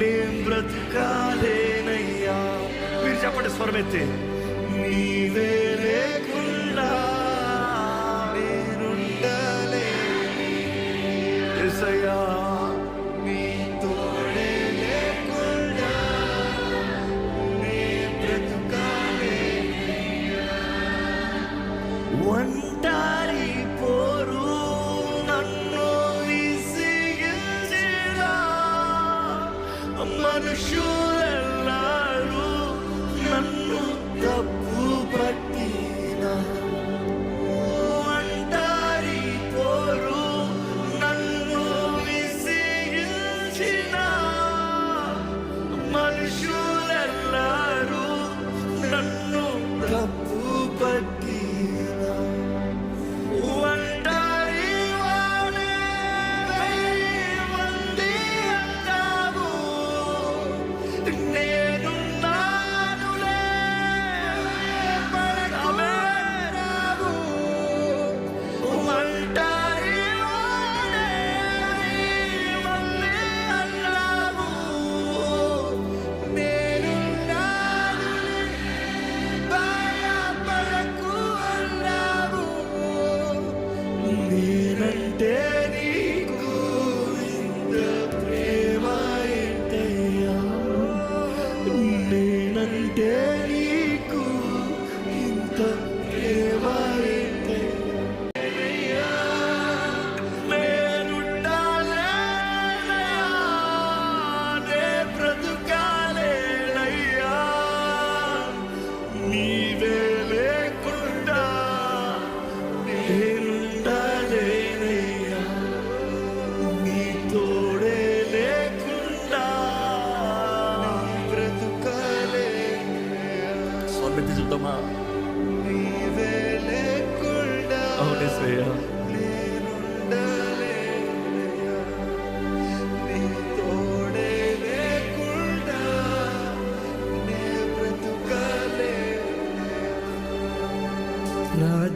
నేను బ్రతకాలేనయ్యా మీరు చెప్పండి స్వరమెత్తి నీవే లేకుండా నేనుండలే ఎసయా నీకు ఇంత దేవా హల్లెలూయా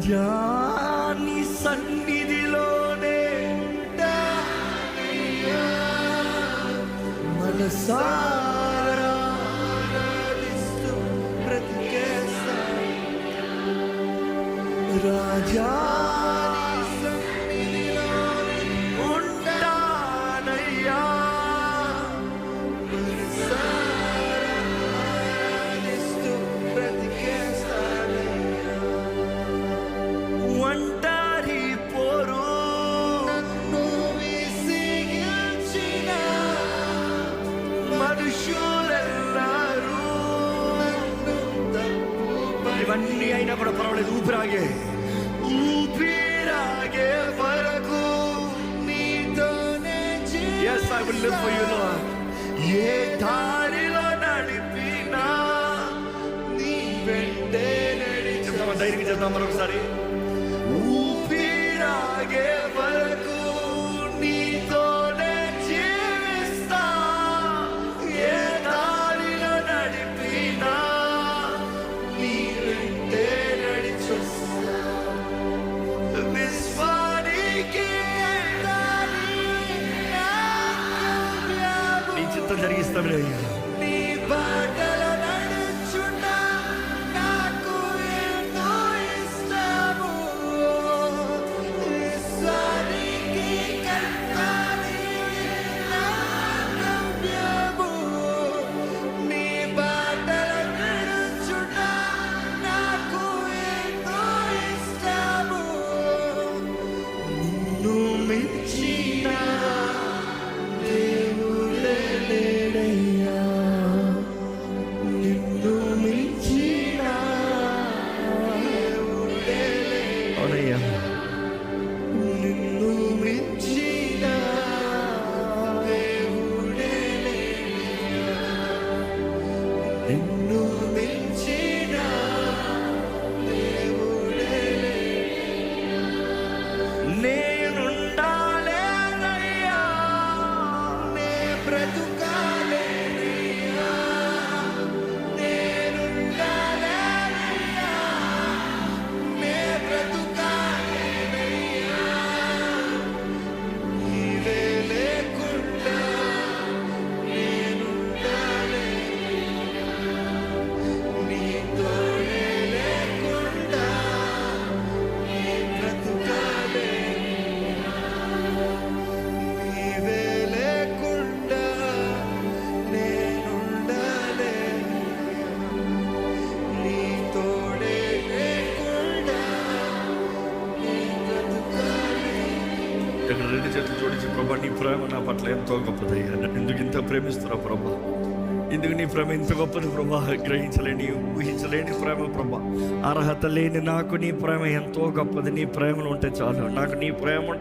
రాజాని సన్నిధిలోనే మనసారా ప్రతికేశ రాజా పోయినా కూడా పర్వాలేదు ఊపిరాగే. ఊపిరాగే వరకు yes I will live for you lord ఏ దారిలో నడిపినా నీ వెంటే నడిచి చెప్తామా ధైర్యం చెప్తాం మరొకసారి. ఊపిరాగే వరకు అద్భుతం జరిగిస్తాం ప్రభా నీ ప్రేమ నా పట్ల ఎంతో గొప్పదయ్యా. ఎందుకు ఇంత ప్రేమిస్తున్నావు ప్రభా? ఇందుకు నీ ప్రేమ ఇంత గొప్పది ప్రభా? గ్రహించలేని ఊహించలేని ప్రేమ ప్రభా. అర్హత లేని నాకు నీ ప్రేమ ఎంతో గొప్పది. నీ ప్రేమలు ఉంటే చాలు. నాకు నీ ప్రేమ ఉంటే